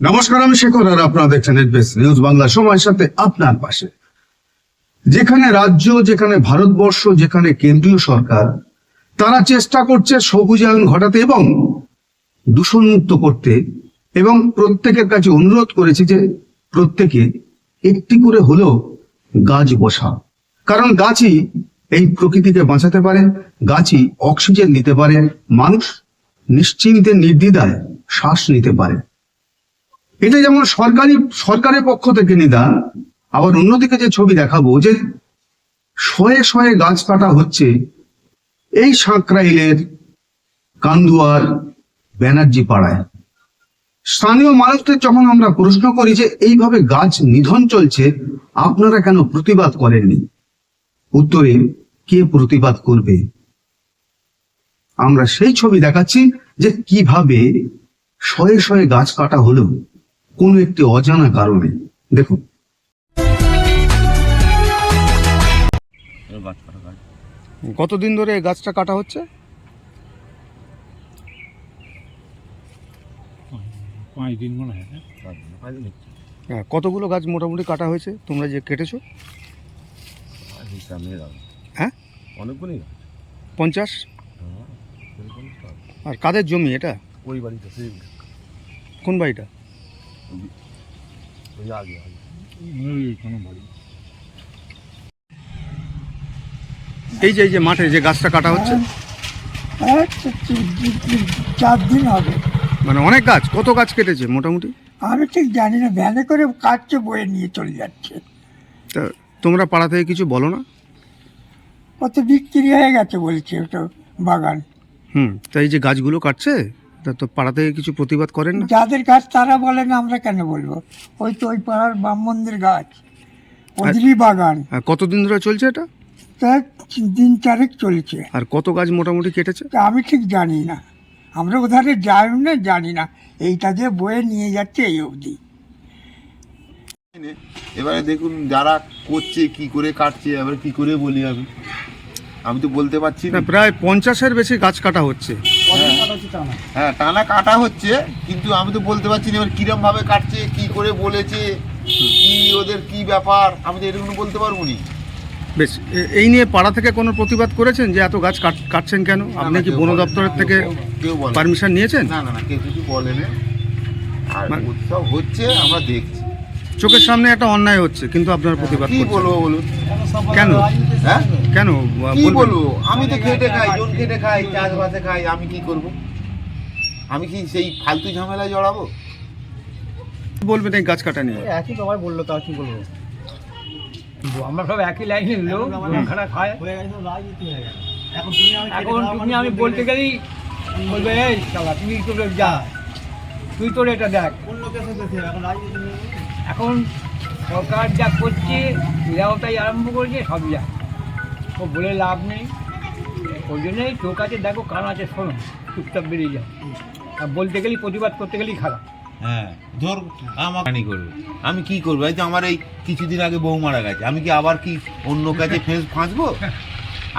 নমস্কার, আমি শেখর আর আপনারা দেখছেন এসবিএস নিউজ বাংলা সময়ের সাথে আপনার পাশে। যেখানে রাজ্য, যেখানে ভারতবর্ষ, যেখানে কেন্দ্রীয় সরকার, তারা চেষ্টা করছে সবুজায়ন ঘটাতে এবং দূষণমুক্ত করতে এবং প্রত্যেকের কাছে অনুরোধ করেছে যে প্রত্যেকে একটি করে হলেও গাছ বসা কারণ গাছই এই প্রকৃতিকে বাঁচাতে পারে, গাছই অক্সিজেন নিতে পারে, মানুষ নিশ্চিন্তে, নির্দ্বিধায় শ্বাস নিতে পারে। এটা যেমন সরকারি, সরকারের পক্ষ থেকে নিদান, আবার অন্যদিকে যে ছবি দেখাবো যে শয়ে শয়ে গাছ কাটা হচ্ছে, এই সাঁকরাইলের কান্দুয়ার ব্যানার্জি পাড়ায়। স্থানীয় মানুষদের যখন আমরা প্রশ্ন করি যে এইভাবে গাছ নিধন চলছে, আপনারা কেন প্রতিবাদ করেননি? উত্তরে, কে প্রতিবাদ করবে? আমরা সেই ছবি দেখাচ্ছি যে কীভাবে শয়ে শয়ে গাছ কাটা হলো। কোনো একটি অজানা কারণে। দেখুন। কতদিন ধরে এই গাছটা কাটা হচ্ছে? পাঁচ দিন মনে হয়। হ্যাঁ, কতগুলো গাছ মোটামুটি কাটা হয়েছে? তোমরা যে কেটেছো? হ্যাঁ? অনেকগুলি পঞ্চাশ? হ্যাঁ। আর কাদের জমি এটা? ওই সেই কোন বাড়িটা? ওই আগে আগে কোনো বাড়ি এই যে এই যে মাঠে যে গাছটা কাটা হচ্ছে? এক চা- চা- চা- চার দিন হবে। মানে অনেক গাছ কত গাছ কেটেছে মোটামুটি? আমি ঠিক জানি না ভ্যানে করে কাটছে বয়ে নিয়ে চলে যাচ্ছে। তা তোমরা পাড়া থেকে কিছু বলো না? কত বিক্রি হয়ে গেছে বলছে ওটা বাগান। হুম তা এই যে গাছগুলো কাটছে? তা তো পাড়া থেকে কিছু প্রতিবাদ করেন না? যাদের গাছ তারা বলেন আমরা কেন বলব? ওই তো ওই পাড়ার ব্রাহ্মণদের গাছ ওদেরই বাগান। আর কতদিন ধরে চলছে এটা? তা দিন চারেক চলছে। আর কত গাছ মোটামুটি কেটেছে? তা আমি ঠিক জানি না। আমরা ওধারে যাই না জানি না। এইটা যে বয়ে নিয়ে যাচ্ছে এই অবধি। এবারে দেখুন যারা করছে কি করে কাটছে এবার কি করে বলি আমি? আমি তো বলতে পারছি না। না প্রায় পঞ্চাশের বেশি গাছ কাটা হচ্ছে। হ্যাঁ। টানা? কাটা হচ্ছে কিন্তু আমি তো বলতে পারছি না এবার কিরম ভাবে কাটছে কি করে বলেছে কি ওদের কি ব্যাপার আমি তো এরকম বলতে পারব নি। বেশ এই নিয়ে পাড়া থেকে কোনো প্রতিবাদ করেছেন যে এত গাছ কাটছেন কেন? আপনি কি বন দপ্তরের থেকে কেউ পারমিশন নিয়েছেন? না না না কেউ কিছু বলেনি। আর মানে- উৎসব হচ্ছে আমরা দেখছি। চোখের সামনে একটা অন্যায় হচ্ছে কিন্তু আপনার প্রতিবাদ কি বলব বলুন? কেন হ্যাঁ? কেন? কি বলব? আমি তো খেটে খাই জন খেটে খাই চাষবাসে খাই আমি কি করব? আমি কি সেই ফালতু ঝামেলায় জড়াবো? বলবেন এই গাছ কাটা নিয়ে। একই সবাই বলল তা কি বলব? আমরা সব একই লাইনে লোক খানা খায়। এখন তুমি আমি বলতে গেলেই বলবে এই শালা তুই তো যা। তুই তোর এটা দেখ। এখন সরকার যা করছে এরাও তাই আরম্ভ করেছে সব যা। ও বলে লাভ নেই। ওই জন্যই চোখ আছে দেখো কান আছে, শোনো, চুপচাপ বেরিয়ে যাও আর বলতে গেলেই, প্রতিবাদ করতে গেলেই খারাপ। হ্যাঁ ধর আমার আমাকে করবে? আমি কি করব? এই তো আমার এই কিছুদিন আগে বউ মারা গেছে। আমি কি আবার কি অন্য কাছে ফেঁস ফাঁসবো?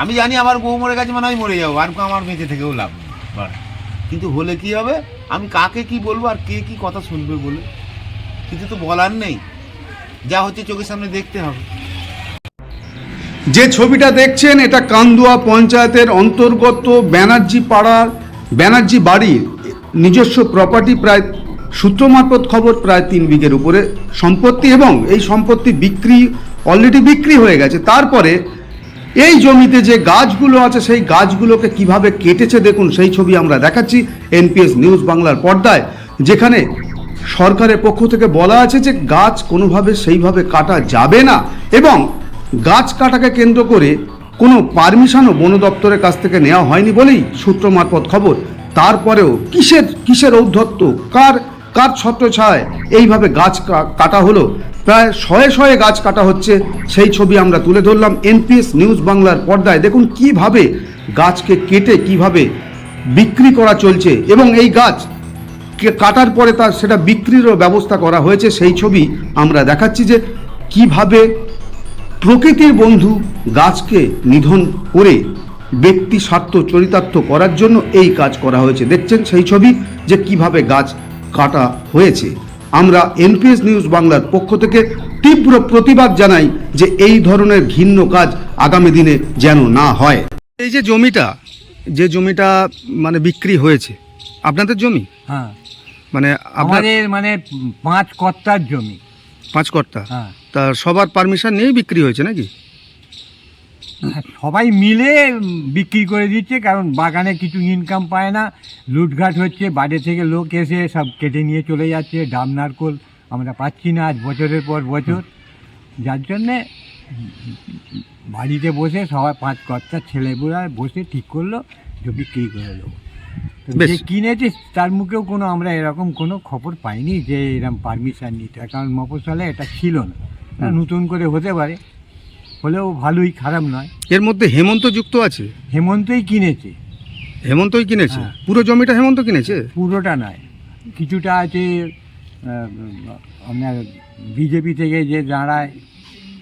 আমি জানি আমার বউ মরে গেছে মানে আমি মরে যাব, আর আমার বেঁচে থেকেও লাভ নেই। কিন্তু হলে কি হবে? আমি কাকে কি বলব আর কে কি কথা শুনবে বলে? কিছু তো বলার নেই। যা হচ্ছে চোখের সামনে দেখতে হবে। যে ছবিটা দেখছেন, এটা কান্দুয়া পঞ্চায়েতের অন্তর্গত ব্যানার্জি পাড়ার, ব্যানার্জি বাড়ির নিজস্ব প্রপার্টি প্রায় সূত্র মারফত খবর প্রায় তিন বিঘের উপরে সম্পত্তি এবং এই সম্পত্তি বিক্রি অলরেডি বিক্রি হয়ে গেছে। তারপরে এই জমিতে যে গাছগুলো আছে, সেই গাছগুলোকে কীভাবে কেটেছে দেখুন, সেই ছবি আমরা দেখাচ্ছি এনপিএস নিউজ বাংলার পর্দায়, যেখানে সরকারের পক্ষ থেকে বলা আছে যে গাছ কোনোভাবে সেইভাবে কাটা যাবে না এবং গাছ কাটাকে কেন্দ্র করে কোনো পারমিশনও বন দপ্তরের কাছ থেকে নেওয়া হয়নি বলেই সূত্র মারফত খবর। তারপরেও কিসের কিসের ঔদ্ধত্য? কার কার ছত্রছায় এইভাবে গাছ কাটা হলো? প্রায় শয়ে শয়ে গাছ কাটা হচ্ছে, সেই ছবি আমরা তুলে ধরলাম এনপিএস নিউজ বাংলার পর্দায়। দেখুন কীভাবে গাছকে কেটে, কীভাবে বিক্রি করা চলছে এবং এই গাছ কাটার পরে তার সেটা বিক্রিরও ব্যবস্থা করা হয়েছে, সেই ছবি আমরা দেখাচ্ছি যে কীভাবে প্রকৃতির বন্ধু গাছকে নিধন করে ব্যক্তি স্বার্থ চরিতার্থ করার জন্য এই কাজ করা হয়েছে। দেখছেন সেই ছবি যে কীভাবে গাছ কাটা হয়েছে। আমরা এনপিএস নিউজ বাংলার পক্ষ থেকে তীব্র প্রতিবাদ জানাই যে এই ধরনের ঘিন্ন কাজ আগামী দিনে যেন না হয়। এই যে জমিটা যে জমিটা মানে বিক্রি হয়েছে আপনাদের জমি? হ্যাঁ। মানে আমাদের মানে পাঁচ কর্তার জমি। পাঁচ কর্তা হ্যাঁ। তা সবার পারমিশন নিয়েই বিক্রি হয়েছে নাকি? সবাই মিলে বিক্রি করে দিচ্ছে কারণ বাগানে কিছু ইনকাম পায় না। লুটঘাট হচ্ছে বাইরে থেকে লোক এসে সব কেটে নিয়ে চলে যাচ্ছে ডাব নারকোল আমরা পাচ্ছি না আজ বছরের পর বছর। যার জন্যে বাড়িতে বসে সবাই পাঁচ কর্তার ছেলেগুলা বসে ঠিক করল যে বিক্রি করে দেবো। যে কিনেছে তার মুখেও কোনো আমরা এরকম কোনো খবর পাইনি যে এরকম পারমিশন নিতে। কারণ মফস্বলে এটা ছিল না। নতুন করে হতে পারে। হলেও ভালোই খারাপ নয়। এর মধ্যে হেমন্ত যুক্ত আছে? হেমন্তই কিনেছে। হেমন্তই কিনেছে? হ্যাঁ। পুরো জমিটা হেমন্ত কিনেছে? পুরোটা নয়। কিছুটা আছে আপনার বিজেপি থেকে যে দাঁড়ায়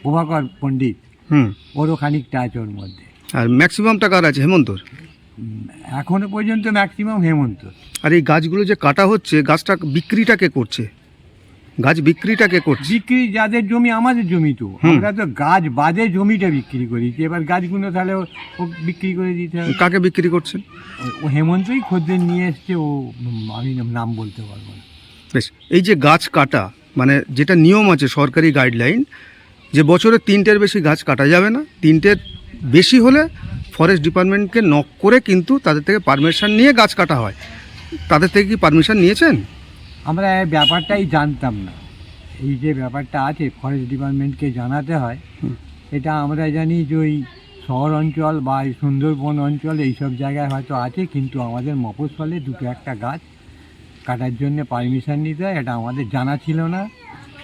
প্রভাকর পণ্ডিত হুম। ওরও খানিকটা আছে ওর মধ্যে। আর ম্যাক্সিমাম টাকার আছে হেমন্তর? এখনও পর্যন্ত ম্যাক্সিমাম হেমন্ত। আর এই গাছগুলো যে কাটা হচ্ছে গাছটা বিক্রিটা কে করছে? গাছ বিক্রিটা কে করছে? বিক্রি যাদের জমি আমাদের জমি তো। আমরা তো গাছ বাদে জমিটা বিক্রি করি। এবার গাছগুলো তাহলে ও- বিক্রি করে দিতে হবে। কাকে বিক্রি করছেন? ও হেমন্তই খদ্দের নিয়ে এসছে ও আমি নাম বলতে পারব না। বেশ এই যে গাছ কাটা মানে যেটা নিয়ম আছে সরকারি গাইডলাইন যে বছরে তিনটের বেশি গাছ কাটা যাবে না তিনটের বেশি হলে ফরেস্ট ডিপার্টমেন্টকে নক করে কিন্তু তাদের থেকে পারমিশন নিয়ে গাছ কাটা হয়। তাদের থেকে কি পারমিশন নিয়েছেন? আমরা এই ব্যাপারটাই জানতাম না। এই যে ব্যাপারটা আছে ফরেস্ট ডিপার্টমেন্টকে জানাতে হয় এটা আমরা জানি যে ওই শহর অঞ্চল বা এই সুন্দরবন অঞ্চল এইসব জায়গায় হয়তো আছে কিন্তু আমাদের মফস্বলে দুটো একটা গাছ কাটার জন্য পারমিশন নিতে হয় এটা আমাদের জানা ছিল না।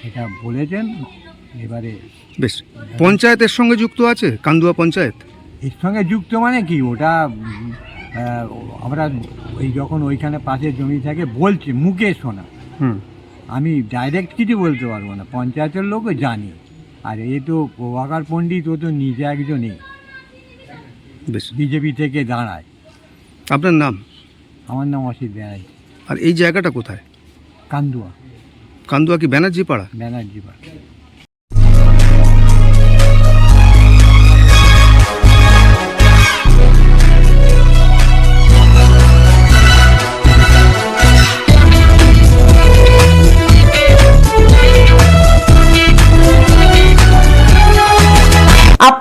এটা বলেছেন এবারে বেশ। পঞ্চায়েতের সঙ্গে যুক্ত আছে কান্দুয়া পঞ্চায়েত? এর সঙ্গে যুক্ত মানে কি? ওটা আমরা ওই যখন ওইখানে পাশে জমি থাকে বলছে মুখে শোনা। আমি ডাইরেক্ট কিছু বলতে পারব না পঞ্চায়েতের লোকও জানি। আর এ তো প্রভাকর পণ্ডিত ও তো নিজে একজনই বিজেপি থেকে দাঁড়ায়। আপনার নাম? আমার নাম অসিত ব্যানার্জি। আর এই জায়গাটা কোথায়? কান্দুয়া। কান্দুয়া কি ব্যানার্জি পাড়া? ব্যানার্জি পাড়া।